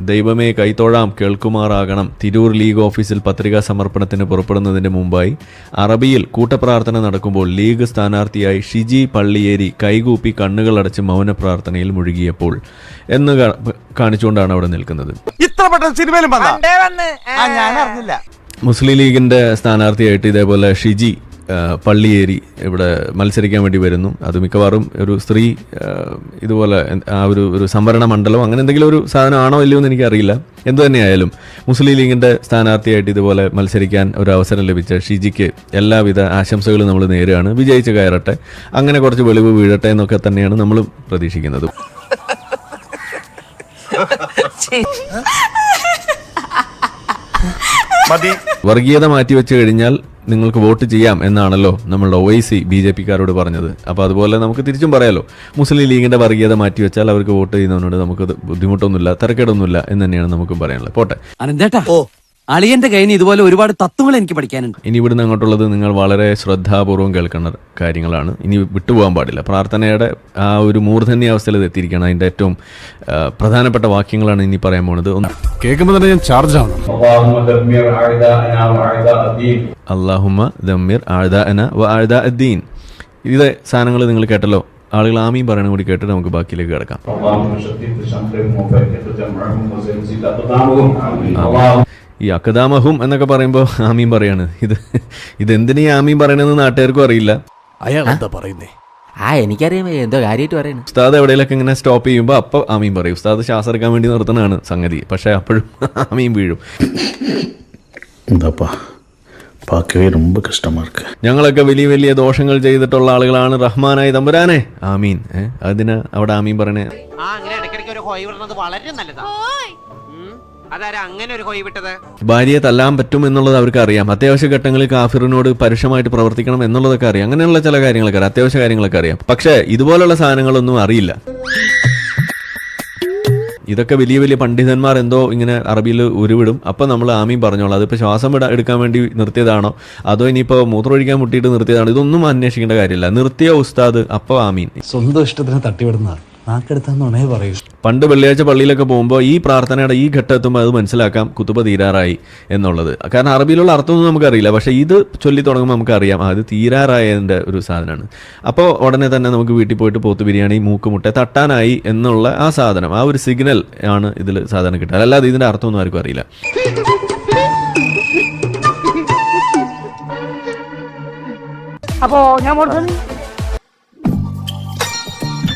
ദൈവമേ കൈത്തോഴാം കേൾക്കുമാറാകണം. തിരൂർ ലീഗ് ഓഫീസിൽ പത്രികാ സമർപ്പണത്തിന് പുറപ്പെടുന്നതിന് മുമ്പായി അറബിയിൽ കൂട്ടപ്രാർത്ഥന നടക്കുമ്പോൾ ലീഗ് സ്ഥാനാർത്ഥിയായി ഷിജി പള്ളിയേരി കൈകൂപ്പി കണ്ണുകളടച്ച് മൗന പ്രാർത്ഥനയിൽ മുഴുകിയപ്പോൾ എന്ന് കാണിച്ചുകൊണ്ടാണ് അവിടെ നിൽക്കുന്നത്. ഇത്ര പെട്ടെന്ന് സിനിമയിലും വന്നാ. ആ ഞാൻ അറിഞ്ഞില്ല. മുസ്ലിം ലീഗിന്റെ സ്ഥാനാർത്ഥിയായിട്ട് ഇതേപോലെ ഷിജി പള്ളിയേരി ഇവിടെ മത്സരിക്കാൻ വേണ്ടി വരുന്നു. അത് മിക്കവാറും ഒരു സ്ത്രീ ഇതുപോലെ ആ ഒരു ഒരു സംവരണ മണ്ഡലം അങ്ങനെ എന്തെങ്കിലും ഒരു സാധനം ആണോ ഇല്ലയോ എന്ന് എനിക്കറിയില്ല. എന്തു തന്നെയായാലും മുസ്ലിം ലീഗിന്റെ സ്ഥാനാർത്ഥിയായിട്ട് ഇതുപോലെ മത്സരിക്കാൻ ഒരു അവസരം ലഭിച്ച ഷിജിക്ക് എല്ലാവിധ ആശംസകളും നമ്മൾ നേരുകയാണ്. വിജയിച്ച് കയറട്ടെ. അങ്ങനെ കുറച്ച് വെളിവ് വീഴട്ടെ എന്നൊക്കെ തന്നെയാണ് നമ്മൾ പ്രതീക്ഷിക്കുന്നത്. മതി. വർഗീയത മാറ്റിവെച്ച് കഴിഞ്ഞാൽ നിങ്ങൾക്ക് വോട്ട് ചെയ്യാം എന്നാണല്ലോ നമ്മളുടെ ഒ ഐ സി ബി ജെ പിക്കാരോട് പറഞ്ഞത്. അപ്പോൾ അതുപോലെ നമുക്ക് തിരിച്ചും പറയാലോ മുസ്ലിം ലീഗിന്റെ വർഗീയത മാറ്റി വെച്ചാൽ അവർക്ക് വോട്ട് ചെയ്യുന്നവനോട് നമുക്ക് ബുദ്ധിമുട്ടൊന്നുമില്ല തിരക്കേടൊന്നുമില്ല എന്ന് തന്നെയാണ് നമുക്കും പറയാനുള്ളത്. പോട്ടെ. അളിയന്റെ കയ്യിൽ നിന്ന് ഇതുപോലെ ഒരുപാട് തത്വങ്ങൾ എനിക്ക് പഠിക്കാനുണ്ട്. ഇനി ഇവിടുന്ന് അങ്ങോട്ടുള്ളത് നിങ്ങൾ വളരെ ശ്രദ്ധാപൂർവം കേൾക്കുന്ന കാര്യങ്ങളാണ്. ഇനി വിട്ടുപോകാൻ പാടില്ല. പ്രാർത്ഥനയുടെ ആ ഒരു മൂർധന്യ അവസ്ഥയിൽ എത്തിയിരിക്കണം അതിന്റെ ഏറ്റവും പ്രധാനപ്പെട്ട വാക്യങ്ങളാണ് ഇനി പറയാൻ പോണത്. കേൾക്കുമ്പോൾ തന്നെ ഞാൻ ചാർജ് ആണ് അള്ളാഹുമ ദമ്മിർ വ അദ്ദീൻ. സാധനങ്ങൾ നിങ്ങൾ കേട്ടല്ലോ. ആളുകൾ ആമീൻ പറയണ കൂടി കേട്ട് നമുക്ക് ബാക്കിയിലേക്ക് കിടക്കാം. ഈ അക്കദാമഹും എന്നൊക്കെ പറയുമ്പോ ആമീൻ പറയാണ്. ഇത് ഇതെന്തിനീ ആമീൻ പറയണമെന്ന് നാട്ടുകാർക്കും അറിയില്ല. അയാൾ എന്താ പറയുന്നേ? ആ എനിക്കറിയാം. എന്തോ കാര്യമായിട്ട് പറയുന്നു ഉസ്താദ് എവിടെയൊക്കെ ഇങ്ങനെ സ്റ്റോപ്പ് ചെയ്യുമ്പോൾ അപ്പം ആമീൻ പറയും. ഉസ്താദ് ശ്വാസം എടുക്കാൻ വേണ്ടി നിർത്തണതാണ് സംഗതി. പക്ഷേ അപ്പോഴും ആമീൻ വീഴും. എന്താപ്പാ? പാക്കവേ ரொம்ப കഷ്ടമാ இருக்கு ഞങ്ങളൊക്കെ വലിയ വലിയ ദോഷങ്ങൾ ചെയ്തിട്ടുള്ള ആളുകളാണ് റഹ്മാനായ തമ്പുരാനെ. ആമീൻ. അതിന് അവിടെ ആമീൻ പറയണേ. ആ അങ്ങനെ ഇടയ്ക്കിടയ്ക്ക് ഒരു ഹോയ് വളരെ നല്ലതാണ് ഭാര്യയെ തല്ലാൻ പറ്റും എന്നുള്ളത് അവർക്ക് അറിയാം അത്യാവശ്യ ഘട്ടങ്ങളിൽ കാഫിറിനോട് പരുഷമായിട്ട് പ്രവർത്തിക്കണം എന്നുള്ളതൊക്കെ അറിയാം. അങ്ങനെയുള്ള ചില കാര്യങ്ങളൊക്കെ അറിയാം. അത്യാവശ്യ കാര്യങ്ങളൊക്കെ അറിയാം. പക്ഷേ ഇതുപോലുള്ള സാധനങ്ങളൊന്നും അറിയില്ല. ഇതൊക്കെ വലിയ വലിയ പണ്ഡിതന്മാർ എന്തോ ഇങ്ങനെ അറബിയിൽ ഉരുവിടും. അപ്പം നമ്മൾ ആമീൻ പറഞ്ഞോളാം. അതിപ്പോൾ ശ്വാസം വിടാ എടുക്കാൻ വേണ്ടി നിർത്തിയതാണോ? അതോ ഇനിയിപ്പോൾ മൂത്രമൊഴിക്കാൻ മുട്ടിയിട്ട് നിർത്തിയതാണോ? ഇതൊന്നും അന്വേഷിക്കേണ്ട കാര്യമില്ല. നിർത്തിയ ഉസ്താദ് അപ്പോൾ ആമീൻ. സ്വന്തം ഇഷ്ടത്തിന് തട്ടിവിടുന്ന നാക്കെടുത്താന്നുണേ പറയൂ. പണ്ട് വെള്ളിയാഴ്ച പള്ളിയിലൊക്കെ പോകുമ്പോൾ ഈ പ്രാർത്ഥനയുടെ ഈ ഘട്ടം എത്തുമ്പോൾ അത് മനസ്സിലാക്കാം കുത്തുബ തീരാറായി എന്നുള്ളത്. കാരണം അറബിയിലുള്ള അർത്ഥമൊന്നും നമുക്കറിയില്ല. പക്ഷേ ഇത് ചൊല്ലി തുടങ്ങുമ്പോൾ നമുക്കറിയാം. അത് തീരാറായതിന്റെ ഒരു സാധനമാണ്. അപ്പോൾ ഉടനെ തന്നെ നമുക്ക് വീട്ടിൽ പോയിട്ട് പോത്ത് ബിരിയാണി മൂക്കുമുട്ട തട്ടാനായി എന്നുള്ള ആ സാധനം ആ ഒരു സിഗ്നൽ ആണ് ഇതിൽ സാധാരണ കിട്ടുക. അല്ലാതെ ഇതിന്റെ അർത്ഥമൊന്നും ആർക്കും അറിയില്ല. അപ്പോ ഞാൻ